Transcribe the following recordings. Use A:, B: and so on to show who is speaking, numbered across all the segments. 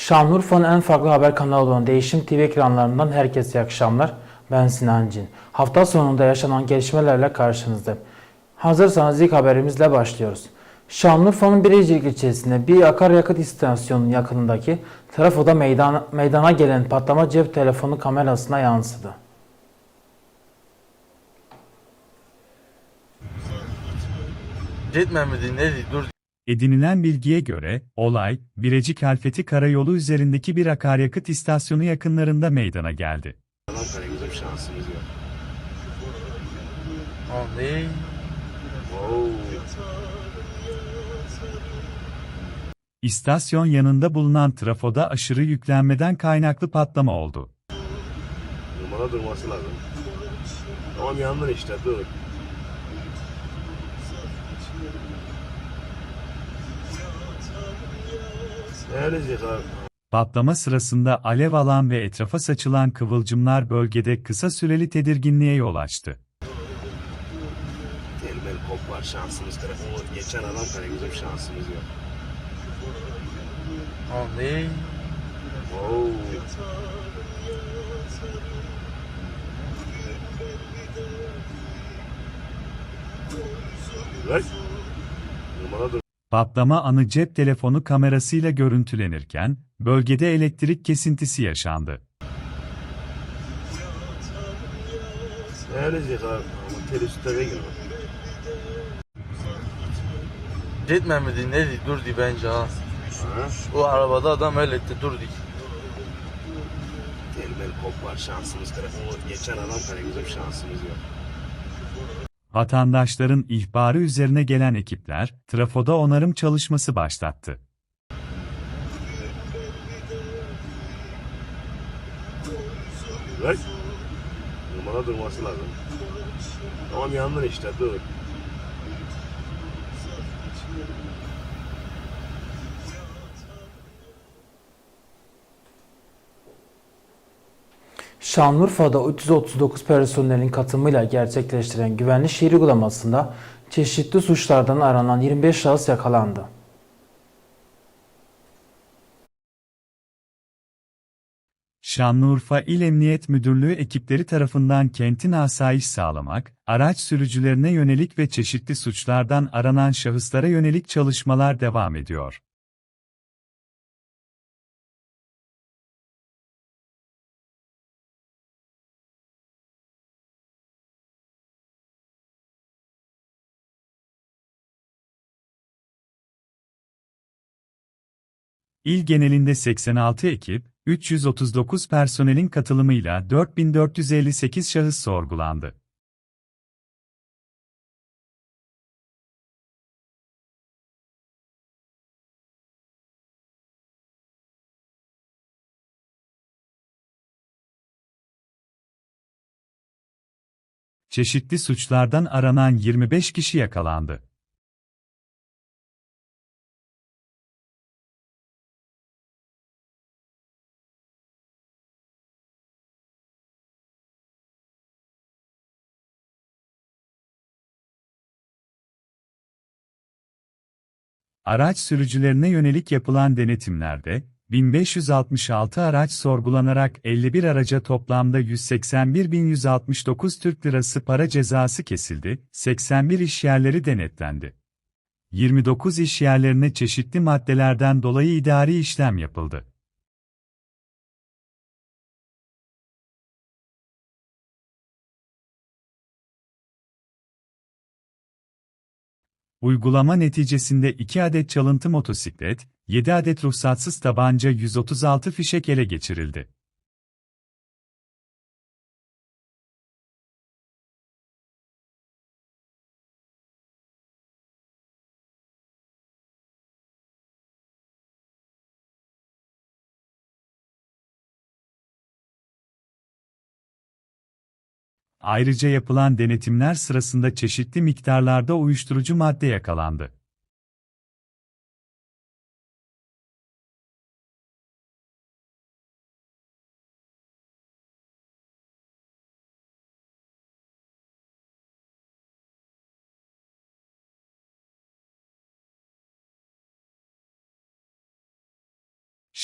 A: Şanlıurfa'nın en farklı haber kanalı olan Değişim TV ekranlarından herkese iyi akşamlar. Ben Sinan Cin. Hafta sonunda yaşanan gelişmelerle karşınızdayım. Hazırsanız ilk haberimizle başlıyoruz. Şanlıurfa'nın Birecik ilçesinde bir akaryakıt istasyonunun yakınındaki trafoda meydana, meydana gelen patlama cep telefonu kamerasına yansıdı.
B: Gitme mi dinledi dur
C: Edinilen bilgiye göre, olay, Birecik Halfeti Karayolu üzerindeki bir akaryakıt istasyonu yakınlarında meydana geldi.
D: Ankara'ya bizim şansımız yok.
B: ne?
D: Wow.
C: İstasyon yanında bulunan trafoda aşırı yüklenmeden kaynaklı patlama oldu.
D: Numara durması lazım. Tamam yandın işte dur. Neredeyiz abi?
C: Patlama sırasında alev alan ve etrafa saçılan kıvılcımlar bölgede kısa süreli tedirginliğe yol açtı.
D: Elmel kop var şansımız telefonu. Geçen adam kare bizim şansımız yok.
B: ne?
D: Wow. Ver.
C: Patlama anı cep telefonu kamerasıyla görüntülenirken, bölgede elektrik kesintisi yaşandı.
D: Neredeyiz abi? Tel üstte ve gibi.
B: Gitme mi dinledi dur di bence ha. O arabada adam öyle etti dur di.
D: Elmel kop var şansımız telefonu. Geçen adam kare bizim şansımız yok.
C: Vatandaşların ihbarı üzerine gelen ekipler, trafoda onarım çalışması başlattı.
D: Ver. Numara durması lazım. Tamam yandın işte dur.
A: Şanlıurfa'da 339 personelin katılımıyla gerçekleştirilen güvenli şehir uygulamasında çeşitli suçlardan aranan 25 şahıs yakalandı.
C: Şanlıurfa İl Emniyet Müdürlüğü ekipleri tarafından kentin asayiş sağlamak, araç sürücülerine yönelik ve çeşitli suçlardan aranan şahıslara yönelik çalışmalar devam ediyor. İl genelinde 86 ekip, 339 personelin katılımıyla 4458 şahıs sorgulandı. Çeşitli suçlardan aranan 25 kişi yakalandı. Araç sürücülerine yönelik yapılan denetimlerde, 1566 araç sorgulanarak 51 araca toplamda 181.169 Türk Lirası para cezası kesildi, 81 iş yerleri denetlendi. 29 iş yerlerine çeşitli maddelerden dolayı idari işlem yapıldı. Uygulama neticesinde 2 adet çalıntı motosiklet, 7 adet ruhsatsız tabanca 136 fişek ele geçirildi. Ayrıca yapılan denetimler sırasında çeşitli miktarlarda uyuşturucu madde yakalandı.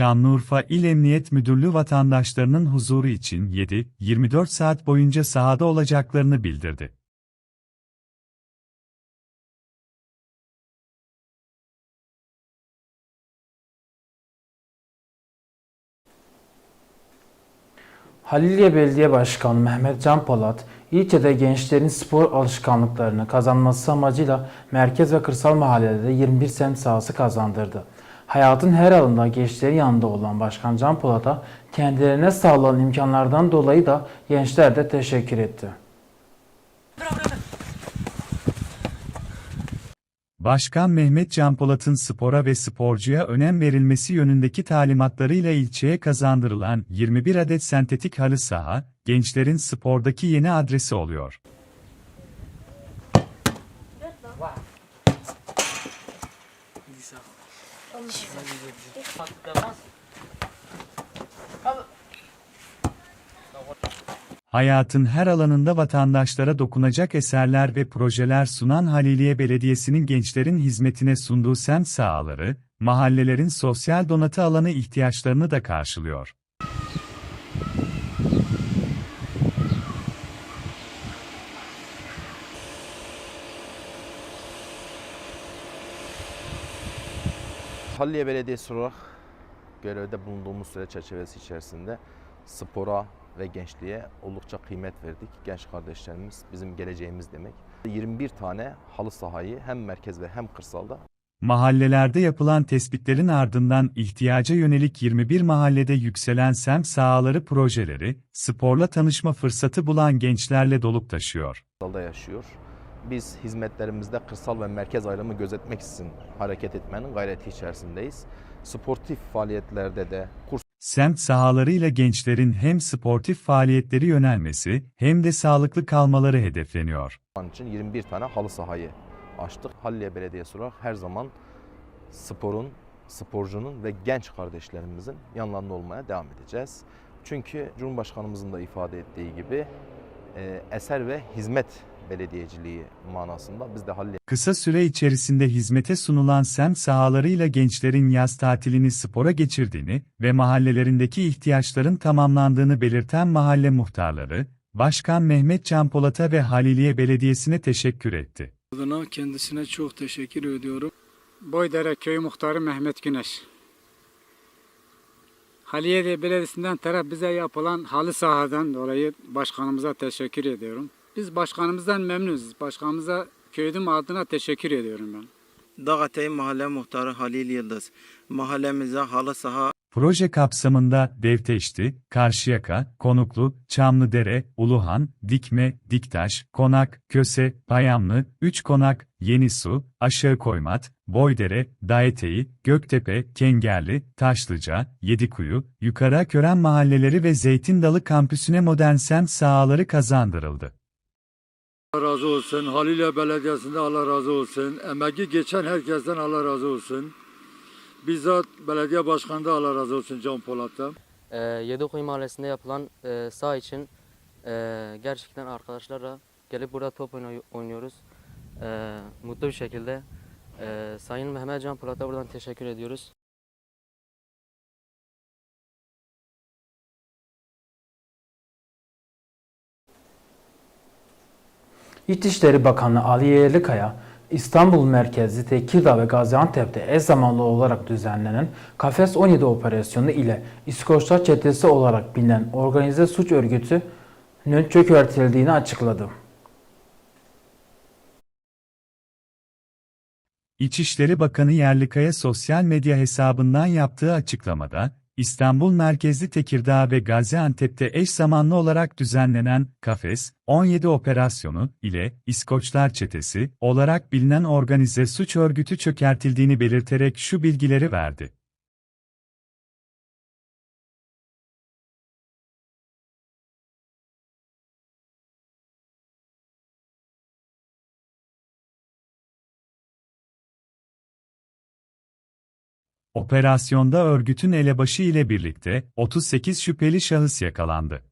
C: Şanlıurfa İl Emniyet Müdürlüğü vatandaşlarının huzuru için 7-24 saat boyunca sahada olacaklarını bildirdi.
A: Haliliye Belediye Başkanı Mehmet Can Polat, ilçede gençlerin spor alışkanlıklarını kazanması amacıyla merkez ve kırsal mahallelerde 21 semt sahası kazandırdı. Hayatın her alanında gençlerin yanında olan Başkan Can Polat'a kendilerine sağlanan imkanlardan dolayı da gençler de teşekkür etti.
C: Başkan Mehmet Can Polat'ın spora ve sporcuya önem verilmesi yönündeki talimatlarıyla ilçeye kazandırılan 21 adet sentetik halı saha, gençlerin spordaki yeni adresi oluyor. Hayatın her alanında vatandaşlara dokunacak eserler ve projeler sunan Haliliye Belediyesi'nin gençlerin hizmetine sunduğu semt sahaları, mahallelerin sosyal donatı alanı ihtiyaçlarını da karşılıyor.
E: Halliye Belediyesi olarak görevde bulunduğumuz süre çerçevesi içerisinde spora ve gençliğe oldukça kıymet verdik. Genç kardeşlerimiz bizim geleceğimiz demek. 21 tane halı sahayı hem merkez ve hem kırsalda
C: Mahallelerde yapılan tespitlerin ardından ihtiyaca yönelik 21 mahallede yükselen semt sahaları projeleri, sporla tanışma fırsatı bulan gençlerle dolup taşıyor.
E: kırsalda yaşıyor. Biz hizmetlerimizde kırsal ve merkez ayrımı gözetmek için hareket etmenin gayreti içerisindeyiz. Sportif faaliyetlerde de kurs
C: Semt sahalarıyla gençlerin hem sportif faaliyetleri yönelmesi hem de sağlıklı kalmaları hedefleniyor.
E: An için 21 tane halı sahayı açtık. Halliye Belediyesi olarak her zaman sporun, sporcunun ve genç kardeşlerimizin yanlarında olmaya devam edeceğiz. Çünkü Cumhurbaşkanımızın da ifade ettiği gibi e, eser ve hizmet belediyeciliği manasında biz de Halliye
C: Kısa süre içerisinde hizmete sunulan semt sahalarıyla gençlerin yaz tatilini spora geçirdiğini ve mahallelerindeki ihtiyaçların tamamlandığını belirten mahalle muhtarları, Başkan Mehmet Can Polat'a ve Haliliye Belediyesi'ne teşekkür etti.
F: adına kendisine çok teşekkür ediyorum. Boydere Köyü Muhtarı Mehmet Güneş. Haliye Belediyesi'nden taraf bize yapılan halı sahadan dolayı başkanımıza teşekkür ediyorum. Biz başkanımızdan memnunuz. Başkanımıza köyüm adına teşekkür ediyorum ben.
G: Dağatay Mahalle Muhtarı Halil Yıldız. Mahallemize halı saha
C: Proje kapsamında Devteşti, Karşıyaka, Konuklu, Çamlıdere, Uluhan, Dikme, Diktaş, Konak, Köse, Payamlı, Üç Konak, Yenisu, Aşağı Koymat, Boydere, Dayeteyi, Göktepe, Kengerli, Taşlıca, Yedikuyu, Yukarı Kören mahalleleri ve Zeytin Dalı kampüsüne modern semt sahaları kazandırıldı.
H: Allah razı olsun. Halilye Belediyesi'nde Allah razı olsun. Emeği geçen herkesten Allah razı olsun. Bizzat belediye başkanı da Allah razı olsun Can Polat'ta.
I: e, Yedikoy Mahallesi'nde yapılan e, saha için e, gerçekten arkadaşlarla gelip burada top oynuyoruz. E, mutlu bir şekilde e, Sayın Mehmet Can Polat'a buradan teşekkür ediyoruz.
A: İçişleri Bakanı Ali Yerlikaya, İstanbul merkezli Tekirdağ ve Gaziantep'te eş zamanlı olarak düzenlenen Kafes 17 operasyonu ile İskoçlar Çetesi olarak bilinen organize suç örgütünün çökertildiğini açıkladı.
C: İçişleri Bakanı Yerlikaya sosyal medya hesabından yaptığı açıklamada, İstanbul merkezli Tekirdağ ve Gaziantep'te eş zamanlı olarak düzenlenen Kafes 17 operasyonu ile İskoçlar Çetesi olarak bilinen organize suç örgütü çökertildiğini belirterek şu bilgileri verdi. Operasyonda örgütün elebaşı ile birlikte 38 şüpheli şahıs yakalandı.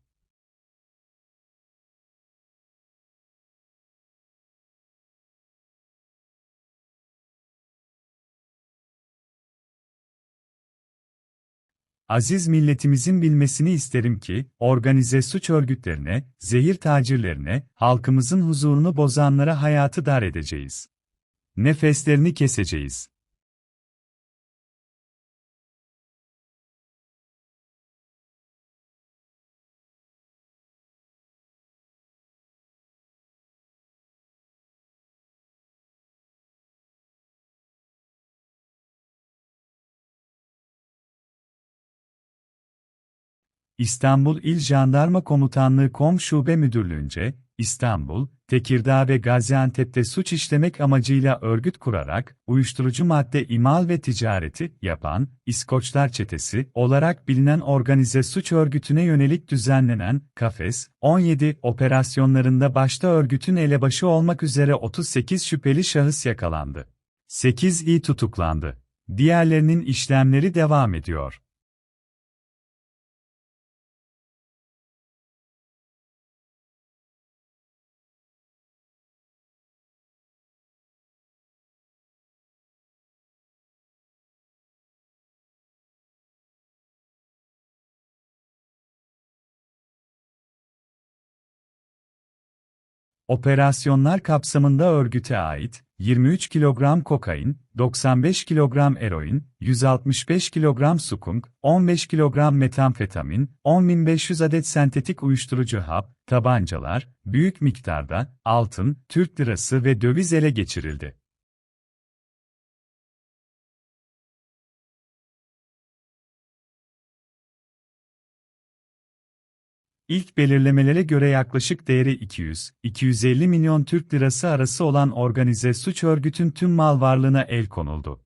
C: Aziz milletimizin bilmesini isterim ki, organize suç örgütlerine, zehir tacirlerine, halkımızın huzurunu bozanlara hayatı dar edeceğiz. Nefeslerini keseceğiz. İstanbul İl Jandarma Komutanlığı Kom Şube Müdürlüğünce, İstanbul, Tekirdağ ve Gaziantep'te suç işlemek amacıyla örgüt kurarak, uyuşturucu madde imal ve ticareti yapan, İskoçlar Çetesi olarak bilinen organize suç örgütüne yönelik düzenlenen, Kafes, 17 operasyonlarında başta örgütün elebaşı olmak üzere 38 şüpheli şahıs yakalandı. 8 iyi tutuklandı. Diğerlerinin işlemleri devam ediyor. Operasyonlar kapsamında örgüte ait 23 kilogram kokain, 95 kilogram eroin, 165 kilogram sukunk, 15 kilogram metamfetamin, 10.500 adet sentetik uyuşturucu hap, tabancalar, büyük miktarda altın, Türk lirası ve döviz ele geçirildi. İlk belirlemelere göre yaklaşık değeri 200-250 milyon Türk lirası arası olan organize suç örgütün tüm mal varlığına el konuldu.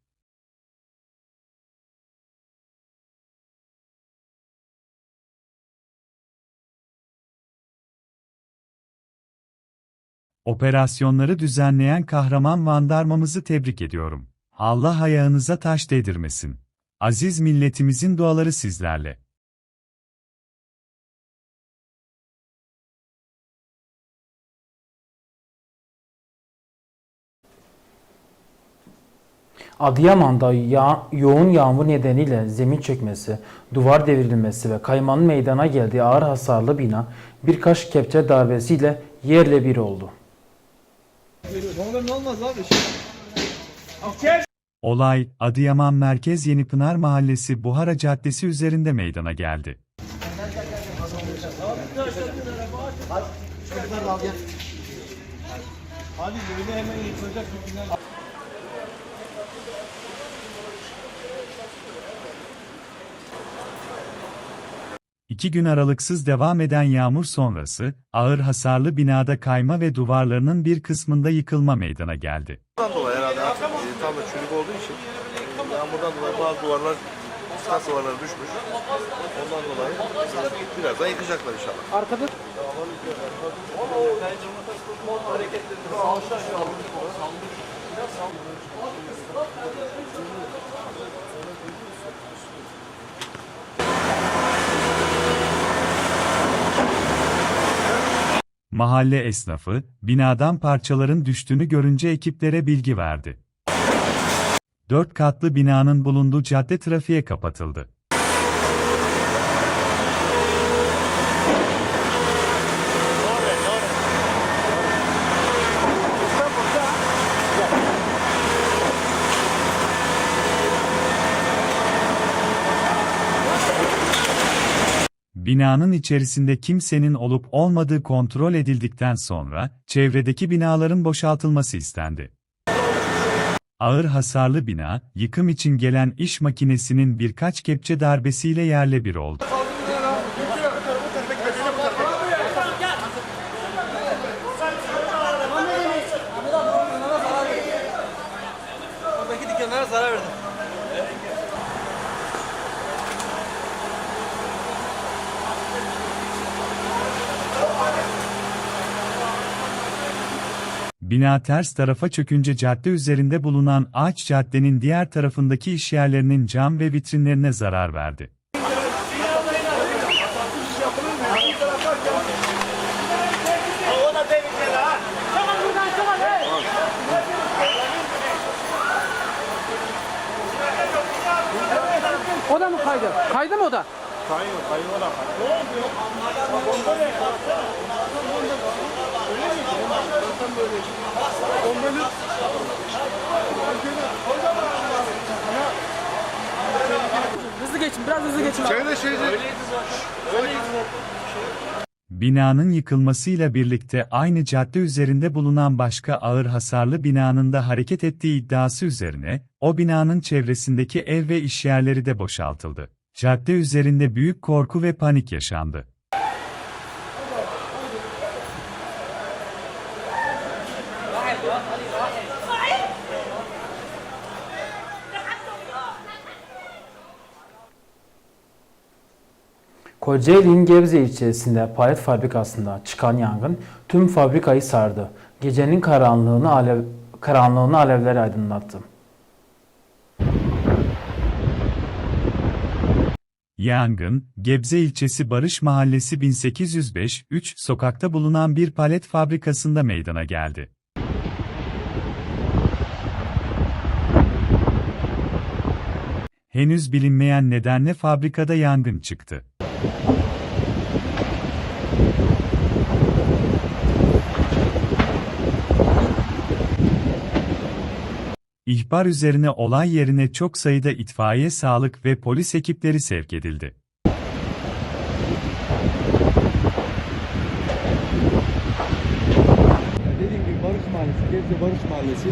C: Operasyonları düzenleyen kahraman vandarmamızı tebrik ediyorum. Allah ayağınıza taş değdirmesin. Aziz milletimizin duaları sizlerle.
A: Adıyaman'da ya- yoğun yağmur nedeniyle zemin çökmesi, duvar devrilmesi ve kaymanın meydana geldiği ağır hasarlı bina birkaç kepçe darbesiyle yerle bir oldu.
C: Olay, Adıyaman Merkez Yenipınar Mahallesi Buhara Caddesi üzerinde meydana geldi. İki gün aralıksız devam eden yağmur sonrası, ağır hasarlı binada kayma ve duvarlarının bir kısmında yıkılma meydana geldi.
D: Ondan dolayı herhalde artık e, tam da çürük olduğu için yağmurdan dolayı bazı duvarlar, ıslah duvarları düşmüş. Ondan dolayı birazdan yıkacaklar inşallah.
C: Mahalle esnafı, binadan parçaların düştüğünü görünce ekiplere bilgi verdi. Dört katlı binanın bulunduğu cadde trafiğe kapatıldı. Binanın içerisinde kimsenin olup olmadığı kontrol edildikten sonra, çevredeki binaların boşaltılması istendi. Ağır hasarlı bina, yıkım için gelen iş makinesinin birkaç kepçe darbesiyle yerle bir oldu.
B: Zarar verdim.
C: Bina ters tarafa çökünce cadde üzerinde bulunan ağaç caddenin diğer tarafındaki işyerlerinin cam ve vitrinlerine zarar verdi.
B: O da mı kaydı? Kaydı mı o da? Hızlı geçin, biraz hızlı geçin.
D: Şöyle şeyde
C: Binanın yıkılmasıyla birlikte aynı cadde üzerinde bulunan başka ağır hasarlı binanın da hareket ettiği iddiası üzerine, o binanın çevresindeki ev ve işyerleri de boşaltıldı. Cadde üzerinde büyük korku ve panik yaşandı.
A: Kocaeli'nin Gebze ilçesinde palet fabrikasında çıkan yangın tüm fabrikayı sardı. Gecenin karanlığını alev karanlığını alevler aydınlattı.
C: Yangın, Gebze ilçesi Barış Mahallesi 1805-3 sokakta bulunan bir palet fabrikasında meydana geldi. Henüz bilinmeyen nedenle fabrikada yangın çıktı. İhbar üzerine olay yerine çok sayıda itfaiye, sağlık ve polis ekipleri sevk edildi.
B: Dediğim gibi Barış Mahallesi, Gebze Barış Mahallesi.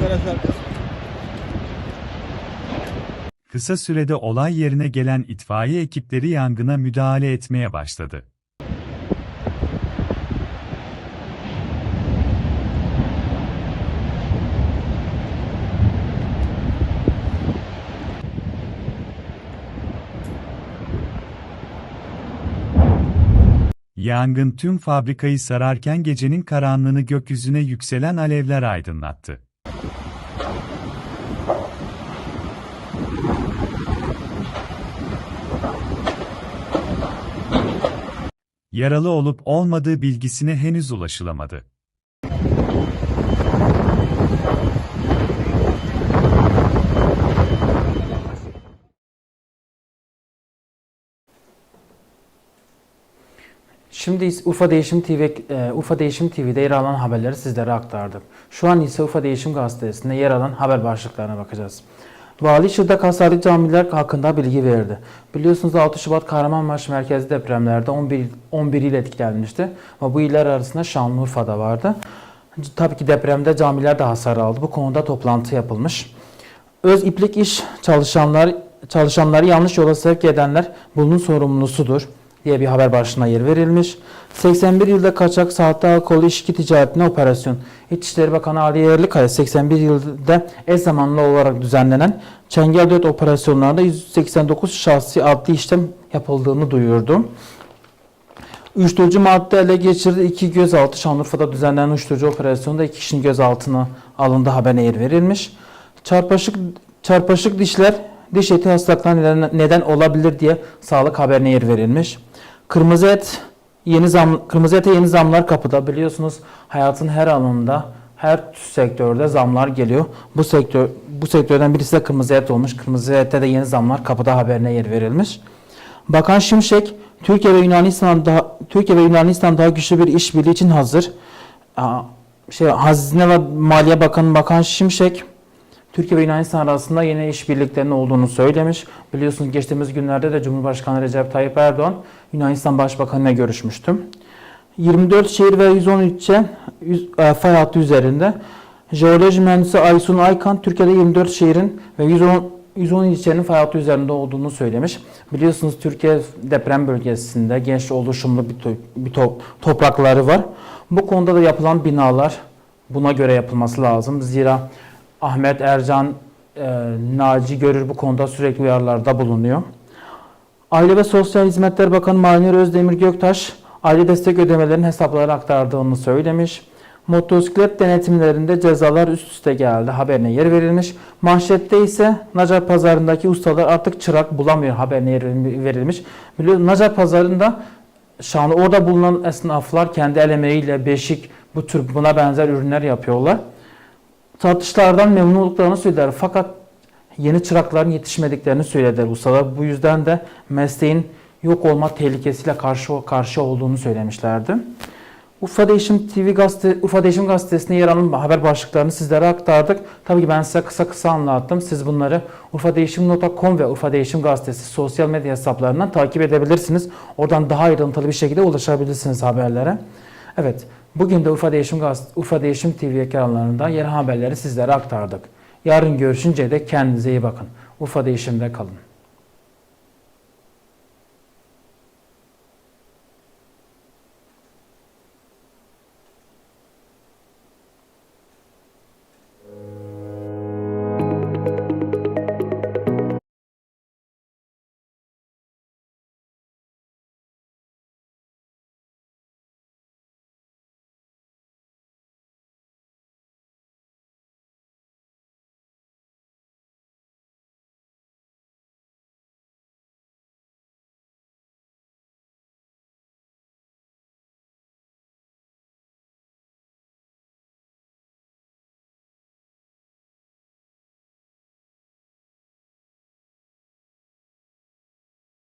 B: Garaj arkası.
C: Kısa sürede olay yerine gelen itfaiye ekipleri yangına müdahale etmeye başladı. Yangın tüm fabrikayı sararken gecenin karanlığını gökyüzüne yükselen alevler aydınlattı. Yaralı olup olmadığı bilgisine henüz ulaşılamadı.
A: Şimdi Urfa Değişim TV, e, Urfa Değişim TV'de yer alan haberleri sizlere aktardık. Şu an ise Urfa Değişim Gazetesi'nde yer alan haber başlıklarına bakacağız. Vali Şırdak Hasarlı Camiler hakkında bilgi verdi. Biliyorsunuz 6 Şubat Kahramanmaraş merkezi depremlerde 11, 11 il etkilenmişti. Ama bu iller arasında Şanlıurfa'da vardı. Tabii ki depremde camiler de hasar aldı. Bu konuda toplantı yapılmış. Öz iplik iş çalışanlar çalışanları yanlış yola sevk edenler bunun sorumlusudur diye bir haber başlığına yer verilmiş. 81 yılda kaçak sahte alkol içki ticaretine operasyon. İçişleri Bakanı Ali Yerlikaya 81 yılda eş zamanlı olarak düzenlenen Çengel 4 operasyonlarında 189 şahsi adli işlem yapıldığını duyurdu. Uyuşturucu madde ele geçirdi. İki gözaltı Şanlıurfa'da düzenlenen uyuşturucu operasyonda iki kişinin gözaltına alındı haberine yer verilmiş. Çarpışık çarpışık dişler diş eti hastalıklarına neden olabilir diye sağlık haberine yer verilmiş. Kırmızı et yeni zam kırmızı ete yeni zamlar kapıda. Biliyorsunuz hayatın her alanında her sektörde zamlar geliyor. Bu sektör bu sektörden birisi de kırmızı et olmuş. Kırmızı ete de yeni zamlar kapıda haberine yer verilmiş. Bakan Şimşek, Türkiye ve Yunanistan daha Türkiye ve Yunanistan daha güçlü bir işbirliği için hazır. Şey Hazine ve Maliye Bakanı Bakan Şimşek, Türkiye ve Yunanistan arasında yeni işbirliklerinin olduğunu söylemiş. Biliyorsunuz geçtiğimiz günlerde de Cumhurbaşkanı Recep Tayyip Erdoğan Yunanistan Başbakanı ile görüşmüştü. 24 şehir ve 110 ilçe e, fay hattı üzerinde. Jeoloji mühendisi Aysun Aykan Türkiye'de 24 şehrin ve 110 110 ilçenin fay hattı üzerinde olduğunu söylemiş. Biliyorsunuz Türkiye deprem bölgesinde genç oluşumlu bir, to- bir to- toprakları var. Bu konuda da yapılan binalar buna göre yapılması lazım. Zira Ahmet Ercan, e, Naci Görür bu konuda sürekli uyarılarda bulunuyor. Aile ve Sosyal Hizmetler Bakanı Malinur Özdemir Göktaş, aile destek ödemelerinin hesaplara aktardığını söylemiş. Motosiklet denetimlerinde cezalar üst üste geldi haberine yer verilmiş. Manşette ise Nacar Pazarı'ndaki ustalar artık çırak bulamıyor haberine yer verilmiş. Biliyorsunuz Nacar Pazarı'nda Şanlı orada bulunan esnaflar kendi el emeğiyle beşik bu tür buna benzer ürünler yapıyorlar. Satışlardan memnun olduklarını söylediler. Fakat yeni çırakların yetişmediklerini söylediler ustalar. Bu yüzden de mesleğin yok olma tehlikesiyle karşı karşı olduğunu söylemişlerdi. Urfa Değişim TV gazete, Urfa Değişim gazetesinde yer alan haber başlıklarını sizlere aktardık. Tabii ki ben size kısa kısa anlattım. Siz bunları urfadeğişim.com ve Urfa Değişim gazetesi sosyal medya hesaplarından takip edebilirsiniz. Oradan daha ayrıntılı bir şekilde ulaşabilirsiniz haberlere. Evet, bugün de Urfa Değişim, Gaz- Değişim TV ekranlarında yerel haberleri sizlere aktardık. Yarın görüşünce de kendinize iyi bakın. Urfa Değişim'de kalın.